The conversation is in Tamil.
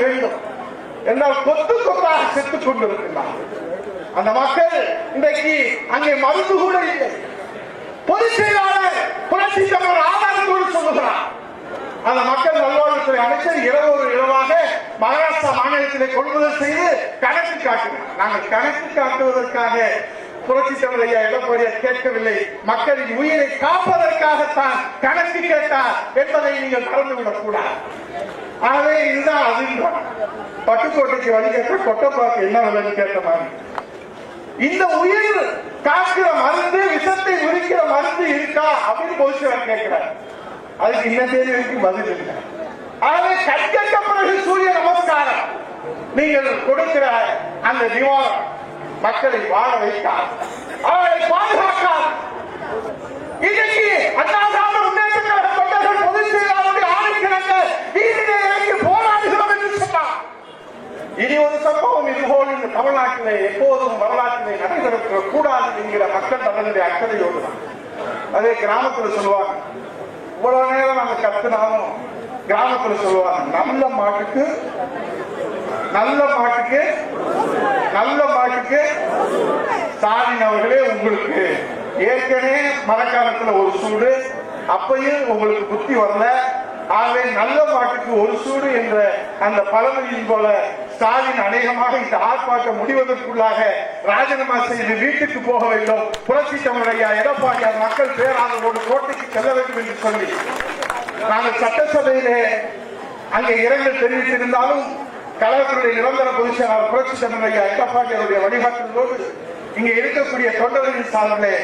வேண்டும். என்றால் கொத்து கொத்தாக செத்துக் கொண்டிருக்கிறார் அந்த மக்கள் இன்றைக்கு அங்கே மருந்து கூட இல்லை. பொதுச் செயலாளர் புரட்சி தமிழர் ஆதாரத்தோடு சொல்லுகிறார். அந்த மக்கள் நல்வாழ்வுத்துறை அமைச்சர் இரவு ஒரு இரவாக மகாராஷ்டிரா மாநிலத்திலே கொள்முதல் செய்து கணக்கு காட்டினார். நாங்கள் கணக்கு காட்டுவதற்காக புரட்சி தமிழ் ஐயா எடப்பாடியார் கேட்கவில்லை. மக்களின் உயிரை காப்பதற்காகத்தான் கணக்கு கேட்டார் என்பதை நீங்கள் மறந்துவிடக் கூடாது ஆகவே இதுதான் அதுதான் பட்டுக்கோட்டைக்கு வழி கேட்ட கொட்டப்பாக்கு என்ன விலைன்னு கேட்ட மாதிரி. இந்த உயிர் காக்கிற மருந்து விஷத்தை உரிக்கிற மருந்து இருக்கா அப்படின்னு பொதுச்செயலர் கேட்கிறார். அதுக்கு இந்த வரைக்கும் பதில் இல்லை. ஆகவே கற்கட்ட பிறகு சூரிய நமஸ்காரம். நீங்கள் கொடுக்கிற அந்த நிவாரணம் மக்களை வாழ வைக்காது. அவர்களை பாதுகாக்காது. நமக்கு தமிழ்நாட்டிலே எப்போதும் வரலாற்றிலே நடைபெற கூடாது என்கிற மக்கள் தங்களுடைய அக்கறையோடு தான். அதே கிராமத்தில் சொல்லுவாங்க இவ்வளவு நேரம் நாங்கள் கத்துனாலும் கிராமத்தில் சொல்லுவாங்க நல்ல மாட்டுக்கு நல்ல மாட்டுக்கு நல்ல மாட்டுக்கு சாதினவர்களே உங்களுக்கு. ஏற்கனவே மழைக்காலத்துல ஒரு சூடு அப்பையும் உங்களுக்கு புத்தி வரல ஆகவே நல்ல பாட்டுக்கு ஒரு சூடு என்ற அந்த பழமொழியின் போல ஸ்டாலின் அநேகமாக இந்த ஆர்ப்பாட்டம் முடிவதற்குள்ளாக ராஜினாமா செய்து வீட்டுக்கு போக வேண்டும். புரட்சி தமிழையா எடப்பாடியார் மக்கள் பேராதரோடு கோட்டைக்கு செல்ல வேண்டும் என்று சொல்லி நாங்கள் சட்டசபையிலே அங்கே இரங்கல் தெரிவித்திருந்தாலும் கழகத்தினுடைய நிரந்தர பொதுச் செயலாளர் புரட்சி தமிழையா எடப்பாடியாருடைய வழிகாட்டுதலோடு இங்கே இருக்கக்கூடிய தொண்டர்களின் சார்பிலே